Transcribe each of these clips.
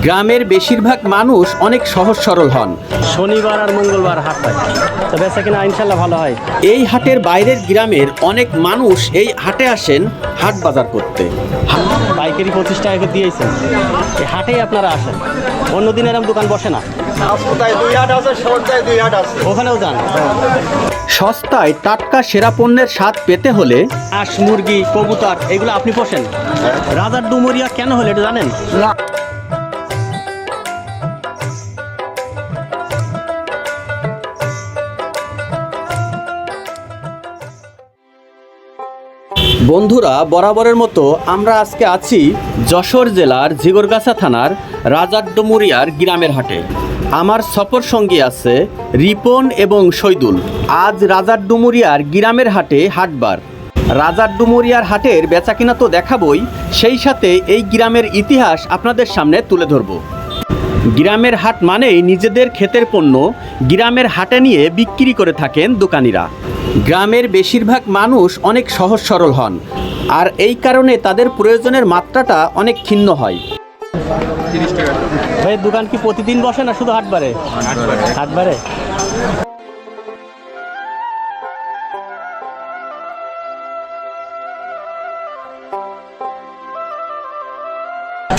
গ্রামের বেশিরভাগ মানুষ অনেক সহজ সরল হন। শনিবার আর মঙ্গলবার হাট হয়। তো বেচা কিনা ইনশাল্লাহ ভালো হয়। এই হাটের বাইরের গ্রামের অনেক মানুষ এই হাটে আসেন হাট বাজার করতে। পাইকারি পঁচিশ টাকা করে দিয়েছেন। এই হাটেই আপনারা আসেন। অন্যদিন এরকম দোকান বসে না। সপ্তাহে দুই হাট আছে সপ্তাহে দুই হাট আছে। ওখানেও যান। সস্তায় টাটকা সেরা পণ্যের স্বাদ পেতে হলে হাঁস মুরগি কবুতর এগুলো আপনি পোষেন। রাজার ডুমুরিয়া কেন হলে এটা জানেন? বন্ধুরা, বরাবরের মতো আমরা আজকে আছি যশোর জেলার জিগরগাছা থানার রাজারডুমুরিয়ার গ্রামের হাটে। আমার সফর সঙ্গী আছে রিপন এবং শৈদুল। আজ রাজার ডুমুরিয়ার গ্রামের হাটে হাটবার রাজার ডুমুরিয়ার হাটের বেচাকিনা তো দেখাবই, সেই সাথে এই গ্রামের ইতিহাস আপনাদের সামনে তুলে ধরবো। গ্রামের হাট মানেই নিজেদের ক্ষেতের পণ্য, গ্রামের হাটে নিয়ে বিক্রি করে থাকেন দোকানিরা। গ্রামের বেশিরভাগ মানুষ অনেক সহজ সরল হন আর এই কারণে তাদের প্রয়োজনের মাত্রাটা অনেক ক্ষীণ হয়। ভাই দোকান কি প্রতিদিন বসে না শুধু হাটবারে। হাটবারে?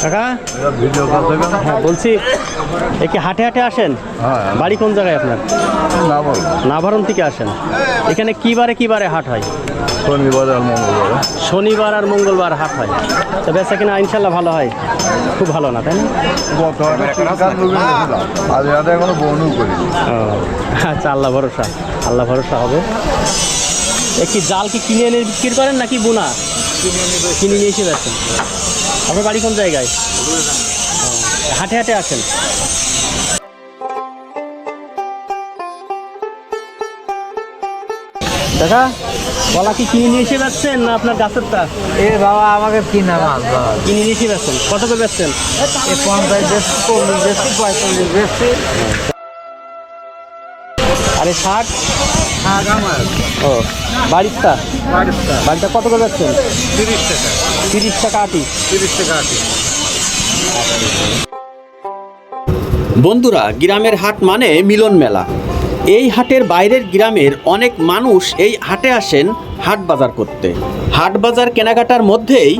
কাকা? হ্যাঁ বলছি এ কি হাটে হাটে আসেন? বাড়ি কোন জায়গায় আপনার? নাভারণ থেকে আসেন। এখানে কি বারে কি বারে হাট হয়? শনিবার আর মঙ্গলবার। শনিবার আর মঙ্গলবার হাট হয়। তো বেচা কিনা ইনশাল্লাহ ভালো হয়। খুব ভালো না তাই না? আচ্ছা আল্লাহ ভরসা। আল্লাহ ভরসা হবে। এ কি জাল কি কিনে এনে বিক্রি করেন নাকি বোনা? কিনে নিয়ে এসে যাচ্ছেন। আপনার বাড়ি কোন জায়গায়? হাটে হাটে আসেন দেখা কলা কি কিনে নিয়ে এসে যাচ্ছেন না আপনার গাছেরটা? এ বাবা আমাকে কিনা মাল কিনে নিয়ে এসে যাচ্ছেন। কত করে বেচছেন? এ পঞ্চাশ বেশি চল্লিশ বেশি পঁয়তাল্লিশ বেশি। আরে ষাট? ও বাড়িরটা বাড়িটা কত করে যাচ্ছেন? তিরিশ টাকা। তিরিশ টাকা আটি। তিরিশ টাকা আটি। বন্ধুরা গ্রামের হাট মানে মিলন মেলা। এই হাটের বাইরের গ্রামের অনেক মানুষ এই হাটে আসেন হাট বাজার করতে। হাট বাজার কেনাকাটার মধ্যেই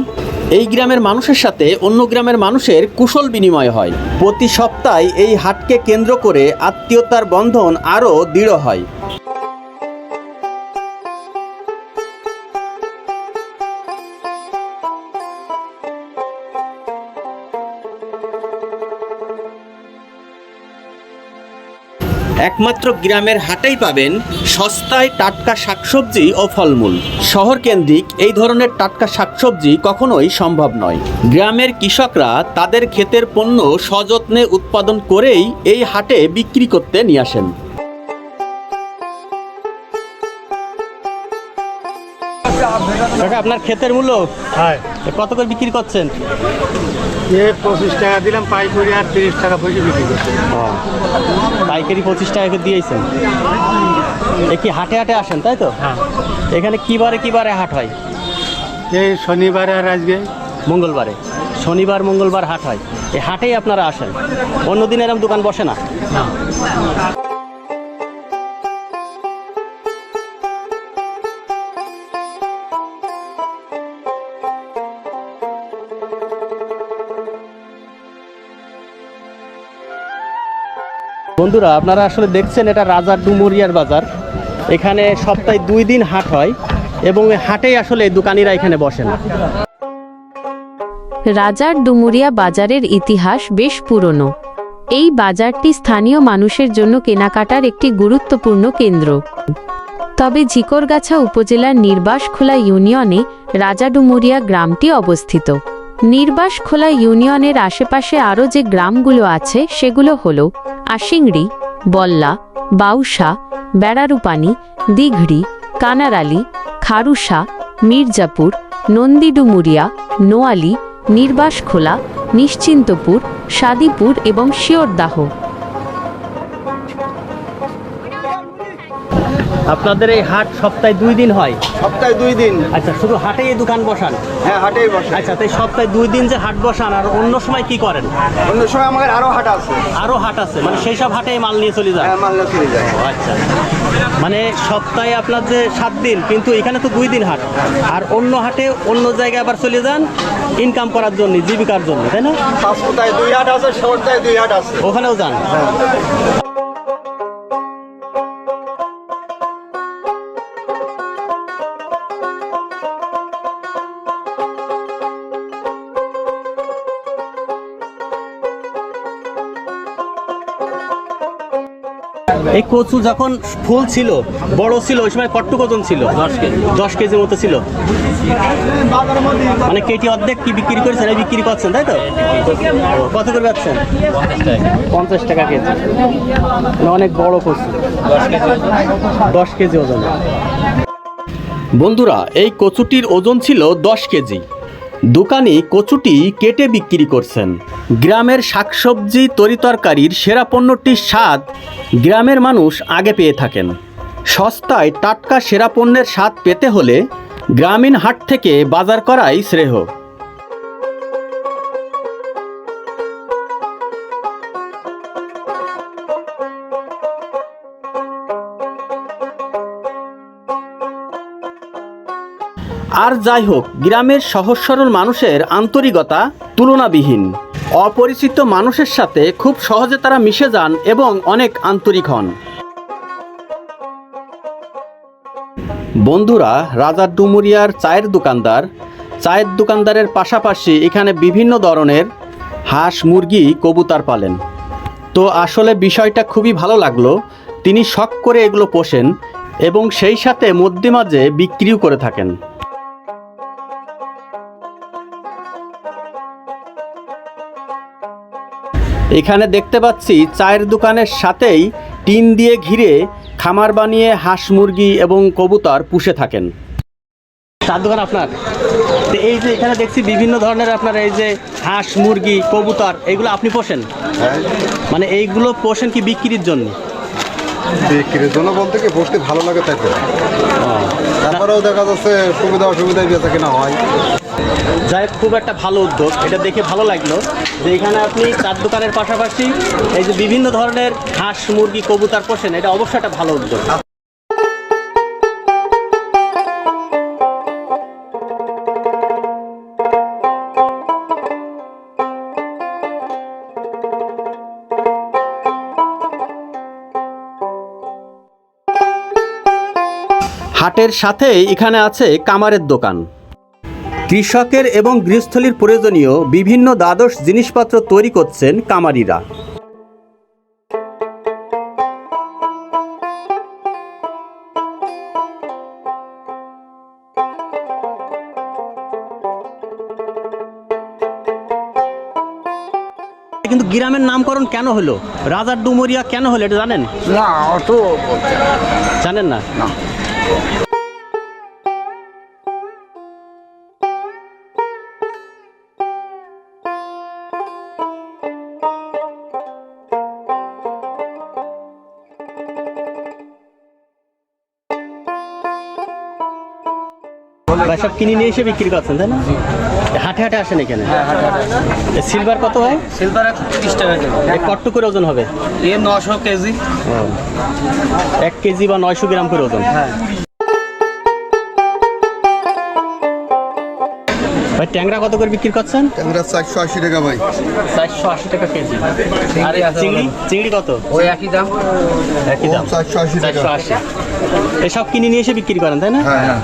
এই গ্রামের মানুষের সাথে অন্য গ্রামের মানুষের কুশল বিনিময় হয়। প্রতি সপ্তাহে এই হাটকে কেন্দ্র করে আত্মীয়তার বন্ধন আরও দৃঢ় হয়। একমাত্র গ্রামের হাটেই পাবেন সস্তায় টাটকা শাকসবজি ও ফলমূল। শহর কেন্দ্রিক এই ধরনের টাটকা শাকসবজি কখনোই সম্ভব নয়। গ্রামের কৃষকরা তাদের ক্ষেতের পণ্য সযত্নে উৎপাদন করেই এই হাটে বিক্রি করতে নিয়ে আসেন। কাকা আপনার ক্ষেতের মূল্য? হ্যাঁ। কত করে বিক্রি করছেন? এ পঁচিশ টাকা দিলাম পাইকারি আর তিরিশ টাকা পয়সা বিক্রি করছি। পাইকারি পঁচিশ টাকা করে দিয়েছেন। এ কি হাটে হাটে আসেন তাই তো? হ্যাঁ। এখানে কি বারে কি বারে হাট হয়? এই শনিবার আর আজকে। মঙ্গলবারে। শনিবার মঙ্গলবার হাট হয়। এই হাটেই আপনারা আসেন। অন্যদিন এরকম দোকান বসে না। বন্ধুরা, আপনারা আসলে দেখছেন এটা রাজার ডুমুরিয়ার বাজার। এখানে সপ্তাহে দুই দিন হাট হয় এবং হাটেই আসলে দোকানিরা এখানে বসেন। রাজার ডুমুরিয়া বাজারের ইতিহাস বেশ পুরনো। এই বাজারটি স্থানীয় মানুষের জন্য কেনাকাটার একটি গুরুত্বপূর্ণ কেন্দ্র। তবে ঝিকরগাছা উপজেলার নির্বাসখোলা ইউনিয়নে রাজাডুমুরিয়া গ্রামটি অবস্থিত। নির্বাসখোলা ইউনিয়নের আশেপাশে আরও যে গ্রামগুলো আছে, সেগুলো হল আশিংড়ি, বল্লা, বাউসা, বেড়ারুপানি, দিঘড়ি, কানারালি খারুসা মির্জাপুর, নন্দীডুমুরিয়া, নোয়ালি নির্বাসখোলা নিশ্চিন্তপুর, সাদিপুর এবং শিওরদাহ। আপনাদের এই হাট সপ্তাহে দুই দিন হয়? সপ্তাহে দুই দিন। আচ্ছা শুধু হাটেই এই দোকান বসান? হ্যাঁ হাটেই বসে। আচ্ছা তাই সপ্তাহে দুই দিন যে হাট বসান আর অন্য সময় কি করেন? অন্য সময় আমাদের আরও হাট আছে। আরও হাট আছে মানে সেই সব হাটেই মাল নিয়ে চলে যায় হ্যাঁ নিয়ে চলে যায় আচ্ছা। মানে সপ্তাহে আপনার যে সাত দিন কিন্তু এখানে তো দুই দিন হাট। আর অন্য হাটে অন্য জায়গায় আবার চলে যান ইনকাম করার জন্য জীবিকার জন্য তাই না? দুই হাট আছে সর্দায় দুই হাট আছে। ওখানেও যান? এই কচু যখন ফুল ছিল বড় ছিল ওই সময় কট্টু ওজন ছিল দশ কেজি দশ কেজির মতো ছিল। মানে কেটি অর্ধেক কি বিক্রি করেছেন? এই বিক্রি করছেন তাই তো? কত করে পাচ্ছেন পঞ্চাশ টাকা কেজি। মানে অনেক বড় কচু। দশ কেজি ওজন। বন্ধুরা এই কচুটির ওজন ছিল দশ কেজি। দোকানি কচুটি কেটে বিক্রি করছেন। গ্রামের শাকসবজি তরিতরকারির সেরা পণ্যটির স্বাদ গ্রামের মানুষ আগে পেয়ে থাকেন। সস্তায় টাটকা সেরা পণ্যের স্বাদ পেতে হলে গ্রামীণ হাট থেকে বাজার করাই শ্রেয়। আর যাই হোক, গ্রামের সহজ সরল মানুষের আন্তরিকতা তুলনাবিহীন। অপরিচিত মানুষের সাথে খুব সহজে তারা মিশে যান এবং অনেক আন্তরিক হন। বন্ধুরা, রাজার ডুমুরিয়ার চায়ের দোকানদার। চায়ের দোকানদারের পাশাপাশি এখানে বিভিন্ন ধরনের হাঁস, মুরগি, কবুতার পালেন। তো আসলে বিষয়টা খুবই ভালো লাগল। তিনি শখ করে এগুলো পোষেন এবং সেই সাথে মধ্যে মাঝে বিক্রিও করে থাকেন। এখানে দেখতে পাচ্ছি চায়ের দোকানের সাথেই টিন দিয়ে ঘিরে খামার বানিয়ে হাঁস মুরগি এবং কবুতর পুষে থাকেন। চার দোকান আপনার? তো এই যে এখানে দেখছি বিভিন্ন ধরনের আপনার এই যে হাঁস মুরগি কবুতর এগুলো আপনি পোষেন? মানে এইগুলো পোষেন কি বিক্রির জন্য? বিক্রির জন্য বলতে কি বসতে ভালো লাগে তাই তারপরেও দেখা যাচ্ছে সুবিধা অসুবিধা বেচা কেনা হয়। যাই খুব একটা ভালো উদ্যোগ। এটা দেখে ভালো লাগল যে এখানে আপনি চার দোকানের পাশাপাশি এই যে বিভিন্ন ধরনের হাঁস মুরগি, কবুতর পোষেন, এটা অবশ্যই একটা ভালো উদ্যোগ। হাটের সাথে এখানে আছে কামারের দোকান। কৃষকের এবং গৃহস্থলীর প্রয়োজনীয় বিভিন্ন দ্বাদশ জিনিসপত্র তৈরি করছেন কামারিরা। কিন্তু গ্রামের নামকরণ কেন হলো? রাজার ডুমুরিয়া কেন হলো এটা জানেন? না অত জানেন না। ভাই সব কিনে নিয়ে এসে বিক্রি করছেন তাই না? হাটে হাটে আসেন এখানে? সিলভার কত হয়? সিলভার একশো তিরিশ টাকা কেজি। কট্টু করে ওজন হবে? এ নশো কেজি। এক কেজি বা নয়শো গ্রাম করে ওজন? ভাই ট্যাংরা কত করে বিক্রি করছেন? আমরা চারশো আশি টাকা ভাই। চারশো আশি টাকা কেজি। আর চিংড়ি? চিংড়ি কত? ওই একই দাম। একই দাম। চারশো আশি টাকা। চারশো আশি। এসব কিনে নিয়ে এসে বিক্রি করেন তাই না? হ্যাঁ।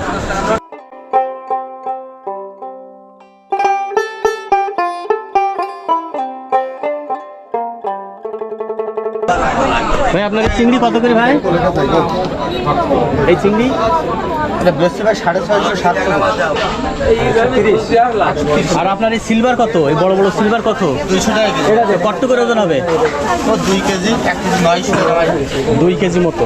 ভাই আপনার এই চিংড়ি কত করে ভাই? এই চিংড়ি? সাড়ে ছয়শো সাতশো আর আপনার এই সিলভার কত? এই বড় বড় সিলভার কত? দুইশো টাকা কত করে ওজন হবে? দুই কেজি এক কেজি নয়শো দুই কেজি মতো।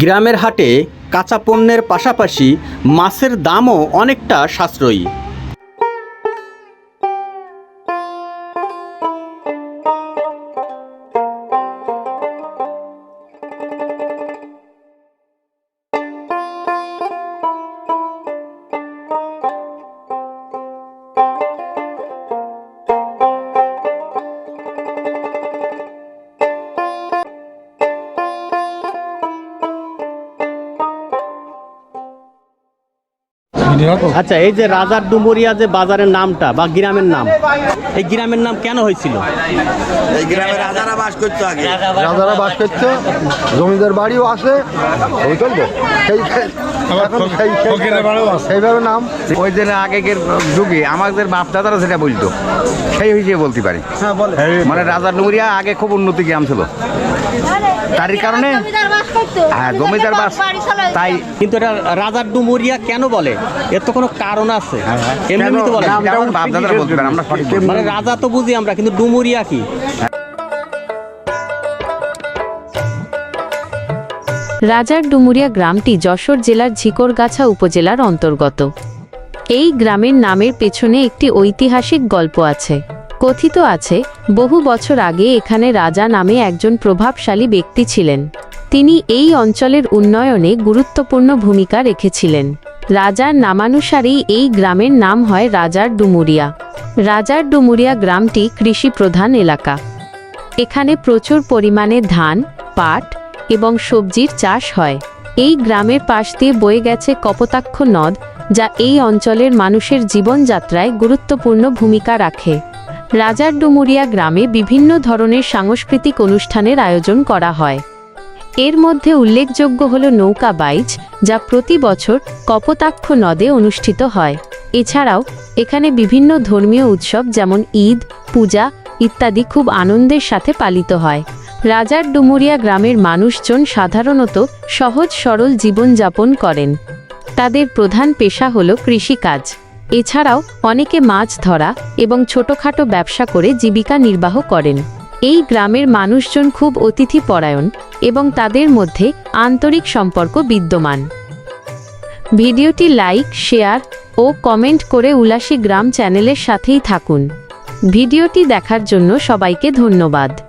গ্রামের হাটে কাঁচা পণ্যের পাশাপাশি মাছের দামও অনেকটা সাশ্রয়ী। আচ্ছা এই যে রাজার ডুমুরিয়া যে বাজারের নামটা বা গ্রামের নাম এই গ্রামের নাম কেন হয়েছিল? এই গ্রামে রাজারা বাস করতো আগে। রাজারা বাস করছে জমিদার বাড়িও আছে ওই চলবে। সেই- সেইভাবে নাম। ওই দিন আগেকের যুগে আমাদের বাপ দাদারা সেটা বলতো। সেই হিসেবে বলতে পারি। হ্যাঁ মানে রাজার ডুমুরিয়া আগে খুব উন্নতি গ্রাম ছিল। তারই কারণে হ্যাঁ জমিদার বাস। তাই কিন্তু এটা রাজার ডুমুরিয়া কেন বলে? এর তো কোনো কারণ আছে। এমনি তো বলে। না। এটা আমার বাপ দাদারা বলতে পারে আমরা মানে রাজা তো বুঝি আমরা কিন্তু ডুমুরিয়া কি? রাজার ডুমুরিয়া গ্রামটি যশোর জেলার ঝিকরগাছা উপজেলার অন্তর্গত। এই গ্রামের নামের পেছনে একটি ঐতিহাসিক গল্প আছে। কথিত আছে, বহু বছর আগে এখানে রাজা নামে একজন প্রভাবশালী ব্যক্তি ছিলেন। তিনি এই অঞ্চলের উন্নয়নে গুরুত্বপূর্ণ ভূমিকা রেখেছিলেন। রাজার নামানুসারেই এই গ্রামের নাম হয় রাজার ডুমুরিয়া। রাজার ডুমুরিয়া গ্রামটি কৃষি প্রধান এলাকা। এখানে প্রচুর পরিমাণে ধান, পাট এবং সবজির চাষ হয়। এই গ্রামের পাশ দিয়ে বয়ে গেছে কপোতাক্ষ নদ, যা এই অঞ্চলের মানুষের জীবনযাত্রায় গুরুত্বপূর্ণ ভূমিকা রাখে। রাজার ডুমুরিয়া গ্রামে বিভিন্ন ধরনের সাংস্কৃতিক অনুষ্ঠানের আয়োজন করা হয়। এর মধ্যে উল্লেখযোগ্য হল নৌকা বাইচ, যা প্রতি বছর কপোতাক্ষ নদে অনুষ্ঠিত হয়। এছাড়াও, এখানে বিভিন্ন ধর্মীয় উৎসব যেমন ঈদ, পূজা ইত্যাদি খুব আনন্দের সাথে পালিত হয়। রাজার ডুমুরিয়া গ্রামের মানুষজন সাধারণত সহজ সরল জীবনযাপন করেন। তাদের প্রধান পেশা হল কৃষিকাজ। এছাড়াও অনেকে মাছ ধরা এবং ছোটখাটো ব্যবসা করে জীবিকা নির্বাহ করেন। এই গ্রামের মানুষজন খুব অতিথিপরায়ণ এবং তাদের মধ্যে আন্তরিক সম্পর্ক বিদ্যমান। ভিডিওটি লাইক, শেয়ার ও কমেন্ট করে উলাসী গ্রাম চ্যানেলের সাথেই থাকুন। ভিডিওটি দেখার জন্য সবাইকে ধন্যবাদ।